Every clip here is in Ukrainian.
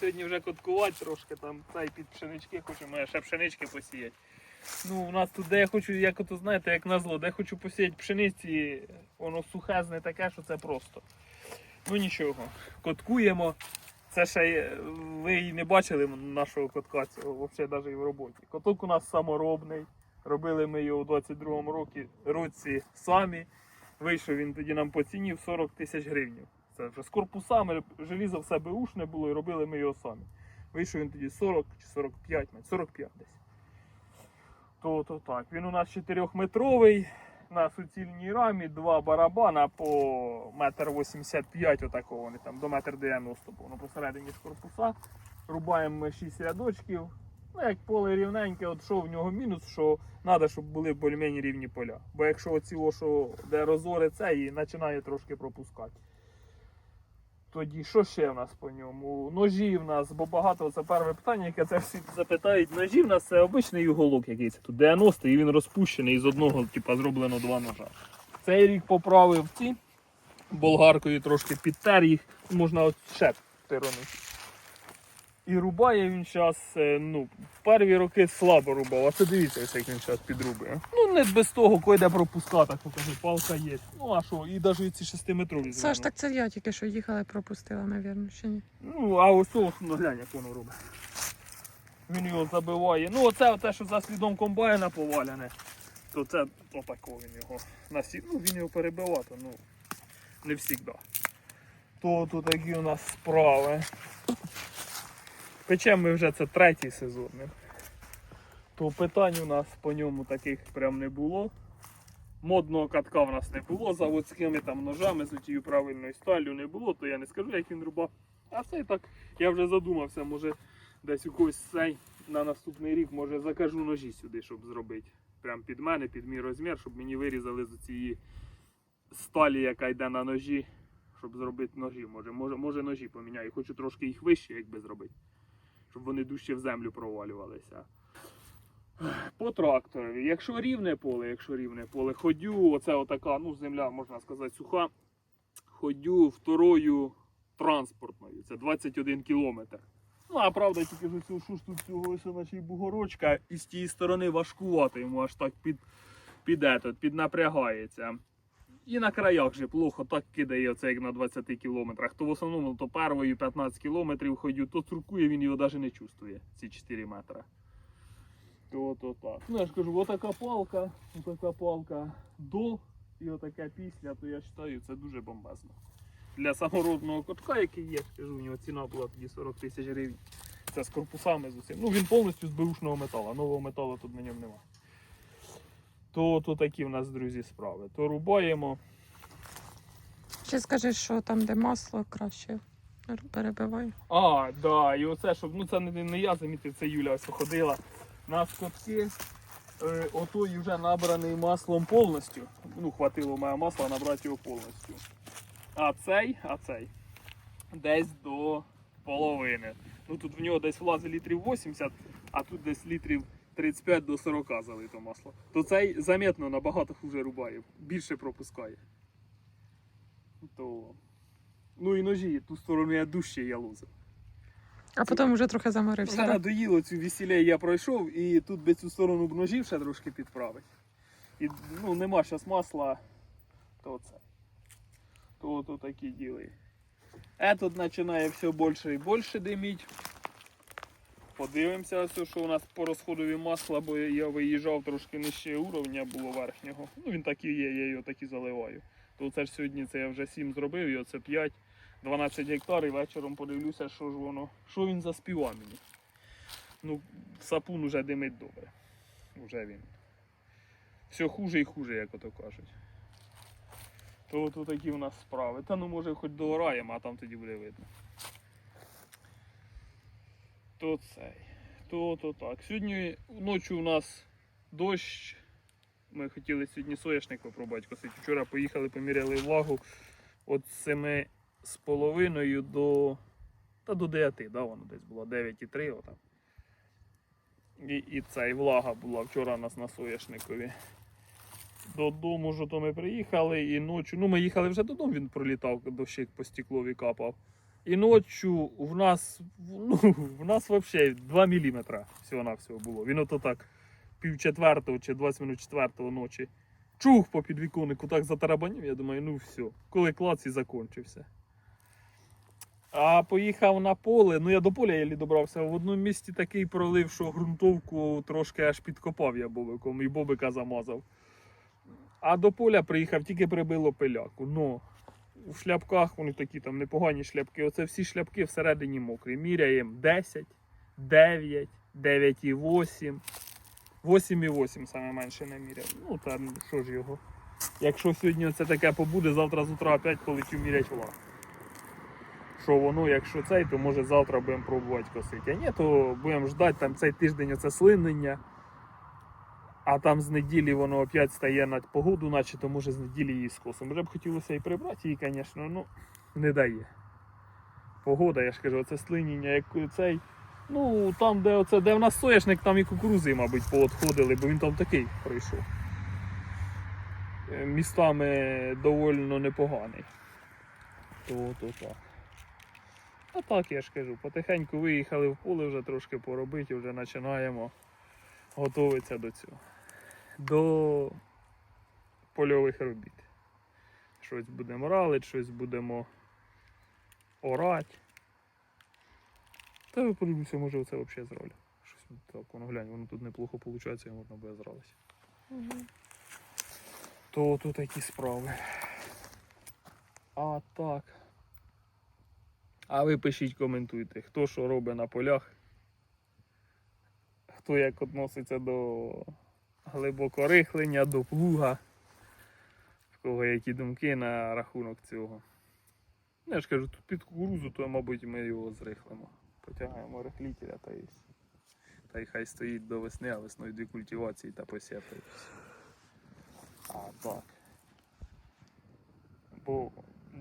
сьогодні вже коткувати трошки там цей під пшенички, хочемо ще пшенички посіяти. Ну, у нас тут, де я хочу, як ото знаєте, як назло, де хочу посіяти пшениці, воно сухезне таке, що це просто. Ну нічого, коткуємо. Це ще ви і не бачили нашого котка цього, взагалі навіть і в роботі. Коток у нас саморобний. Робили ми його у 22-му році, році самі. Вийшов він тоді нам по ціні в 40 тисяч гривень. Це вже з корпусами, желізо все беушне було і робили ми його самі. Вийшов він тоді 40 чи 45, навіть 45 десь. То, то так. Він у нас 4-метровий на суцільній рамі, два барабана по метр 85 отакого, вони там до метр 90 воно посередині з корпуса. Рубаємо ми 6 рядочків. Ну, як поле рівненьке, от що в нього мінус, що треба, щоб були більш-менш рівні поля. Бо якщо оці, що де розори це і починає трошки пропускати. Тоді що ще в нас по ньому? Ножі в нас, бо багато це перше питання, яке це всі запитають. Ножі в нас це обичний уголок якийсь. Тут 90 і він розпущений і з одного, типу, зроблено два ножа. Цей рік поправив ці болгаркою трошки підтер їх, можна от ще тиронити. І рубає він зараз, ну, в перві роки слабо рубав, а це дивіться, як він зараз підрубує. Ну, не без того, койде пропускати, так покажу, палка є. Ну а що, і навіть ці 6-метрові Саш, так це я тільки що їхала і пропустила, мабуть, ще ні. Ну, а ось ось, ну глянь, як воно робить. Він його забиває. Ну, оце, оце що за слідом комбайна поваляне, то це отако він його насі... Ну, він його перебивав, то, ну, не завжди. То тут такі у нас справи. Печемо ми вже це третій сезон. То питань у нас по ньому таких прям не було. Модного катка в нас не було, заводськими там ножами з тією правильною сталлю не було, то я не скажу, як він рубав. А це і так, я вже задумався, може десь у когось цей на наступний рік, може закажу ножі сюди, щоб зробити. Прям під мене, під мій розмір, щоб мені вирізали з цієї сталі, яка йде на ножі, щоб зробити ножі. Може, може, може ножі поміняю. Хочу трошки їх вище, якби зробити. Щоб вони дужче в землю провалювалися. По тракторові. Якщо рівне поле, якщо рівне поле, ходю, оце отака, ну, земля, можна сказати, суха. Ходю второю транспортною. Це 21 кілометр. Ну, а правда, тільки ж цю шуш тут цього ось бугорочка, і з тієї сторони важкувати йому аж так під, під, этот, піднапрягається. І на краях же плохо так кидає оце як на 20 кілометрах. То в основному то первою 15 кілометрів ходю, то струкує, він його навіть не чувствує, ці 4 метри. То, то так. Ну я ж кажу, отака палка, отака палка до і отака після, то я вважаю, це дуже бомбезно. Для самородного котка, який є, скажу, у нього ціна була тоді 40 тисяч гривень. Це з корпусами з усім. Ну він повністю з беушного металу, нового металу тут на ньому немає. То, то такі в нас, друзі, справи. То рубаємо. Ще скажи, що там, де масло, краще перебивай. А, да, і оце, щоб, ну це не, не я замітив, це Юля ось ходила. На скотки е, отой вже набраний маслом повністю. Ну, хватило моє масла набрати його повністю. А цей, а цей десь до половини. Ну тут в нього десь влазить літрів 80, а тут десь літрів 35 до 40 залито масло. То цей замітно набагато хуже рубає, більше пропускає. То... Ну і ножі, ту сторону я дужче я лузив. А потім вже трохи заморився. Вже Да? надоїло цю весілля я пройшов і тут би цю сторону б ножів ще трошки підправить. І ну, нема зараз масла, то це. То, то такі діли. Этот починає все більше і більше диміть. Подивимося, що у нас по розходові масла, бо я виїжджав трошки нижче уровня було верхнього. Ну він такий є, я його так і заливаю. То це ж сьогодні це я вже 7 зробив, і оце 5. 12 гектарів, вечором подивлюся, що ж воно, що він заспівав мені. Ну, сапун уже димить добре. Уже він. Все хуже і хуже, як ото кажуть. То, то такі у нас справи. Та ну може хоч доораємо, а там тоді буде видно. То цей. То, то так. Сьогодні ночі у нас дощ. Ми хотіли сьогодні соняшник попробувати косити. Вчора поїхали, поміряли влагу. От 7 з половиною до. Та до 9, да, воно десь було 9,3 отак. І, і цей влага була вчора у нас на соняшникові. Додому ж то ми приїхали і ночі. Ну ми їхали вже додому, він пролітав, дощик по стеклові капав. І ночі в нас, ну, в нас взагалі 2 мм всього на всього було. Він ото так пів четвертого чи 20 минут четвертого ночі. Чух по підвіконнику, так затарабанів, я думаю, ну все. Коли клац і закончився. А поїхав на поле, ну я до поля єлі добрався. В одному місці такий пролив, що ґрунтовку трошки аж підкопав я бобиком і бобика замазав. А до поля приїхав, тільки прибило пиляку. Ну, у шляпках вони такі там непогані шляпки. Оце всі шляпки всередині мокрі. Міряємо 10, 9, 9,8. 8,8 саме менше не міряв. Ну та що ж його. Якщо сьогодні це таке побуде, завтра з утра опять полетю мірять влаг. Що воно, якщо цей, то може завтра будемо пробувати косити. А ні, то будемо ждати там цей тиждень оце слинення. А там з неділі воно опять стає на погоду, наче то може з неділі її скосимо. Вже б хотілося і прибрати її, звісно, ну не дає. Погода, я ж кажу, оце слинення, як цей. Ну, там, де оце, де в нас соняшник, там і кукурузи, мабуть, поотходили, бо він там такий пройшов. Е, Містами доволі непоганий. То, то так. А так я ж кажу, потихеньку виїхали в поле вже трошки поробити, вже починаємо готуватися до цього. До польових робіт. Щось будемо ралити, щось будемо орати. Та подивлюся, може оце взагалі зроблю. Щось так, воно глянь, воно тут неплохо виходить, і можна буде зралися. То тут такі справи. А так. А ви пишіть, коментуйте, хто що робить на полях, хто як відноситься до глибокорихлення, до плуга, в кого які думки на рахунок цього. Ну, Я ж кажу, тут під кукурузу, то, мабуть, ми його зрихлимо. Потягаємо рихлітеля та й, та й хай стоїть до весни, а весною до культивації та посіяти. А так. Бо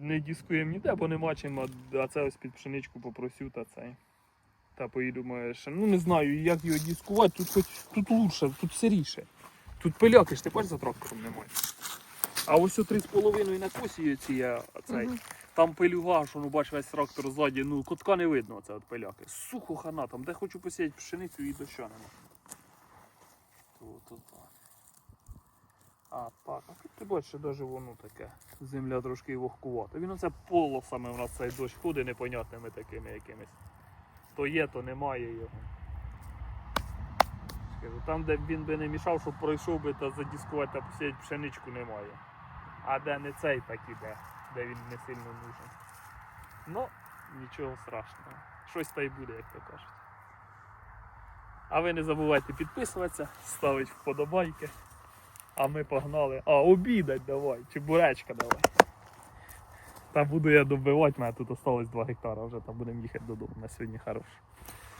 не дискуємо ніде, бо нема чим, а це ось під пшеничку попросю та цей. Та поїду моє. Ну не знаю, як його дискувати, тут хоч тут лучше, тут сиріше. Тут пиляки ж ти бачиш за трактором немає. А ось о три з половиною на косі ці я цей. Мгм. Там пилюга, що ну бачиш весь трактор ззаді, ну котка не видно оце от пиляки. Сухо хана там, де хочу посіяти пшеницю і доща нема. То так. А так, а тут ти бачиш, навіть воно таке. Земля трошки вогкувата. Він оце полосами в нас цей дощ ходить непонятними такими якимись. То є, то немає його. Там, де він би не мішав, щоб пройшов би та задіскувати та посіяти пшеничку немає. А де не цей, так іде, де він не сильно нужен. Ну, нічого страшного. Щось та й буде, як то кажуть. А ви не забувайте підписуватися, ставити вподобайки. А ми погнали. А, обідать давай, чи буречка давай. Та буду я добивати, мене тут осталось 2 гектара, вже там будемо їхати додому на сьогодні хорош.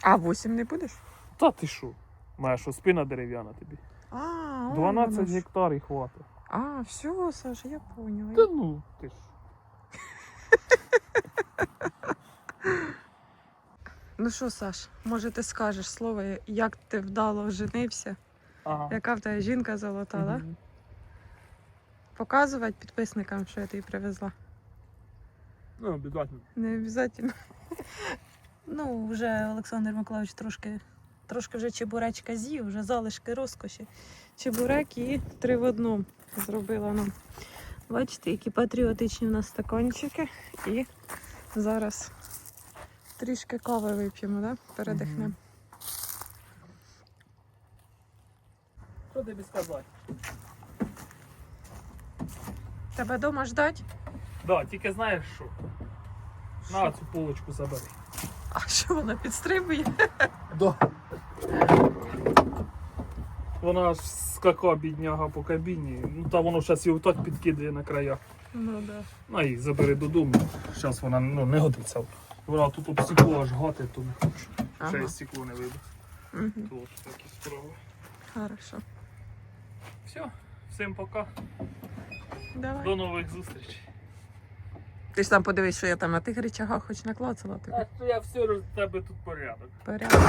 А 8 не будеш? Та ти що? Моя що спина дерев'яна тобі. А, он 12 воно гектар і хватить. А, все, Саша, я поняла. Та ну, ти ж. Ну що, Саш, може ти скажеш слово, як ти вдало женився? Ага. Яка в тебе жінка золота, да? Показувати підписникам, що я тобі привезла. Ну, обов'язково. Не обов'язково. Ну, вже Олександр Миколаївич трошки, трошки вже чебуречка з'їв, вже залишки розкоші. Чебурек і три в одному зробила нам. Бачите, які патріотичні в нас стаканчики. І зараз трішки кави вип'ємо, да? передихнемо. Що тобі сказати? Тебе вдома ждать? Да, тільки знаєш що? На цю полочку забери. А що вона підстрибує? Да. Вона ж скака бідняга по кабіні. Ну та воно зараз його так підкидає на краях. Ну да. На її забери додому. Зараз вона ну, не годиться. Вона тут об стекло аж гати, то не хочу. Ще Ага. й стекло не вибив. Угу. То от такі справи. Хорошо. Все, всім пока. Давай. До нових зустрічей. Ти ж там подивись, що я там на тих речагах хоч наклацала тобі. А то я все роз тебе тут порядок. Порядок.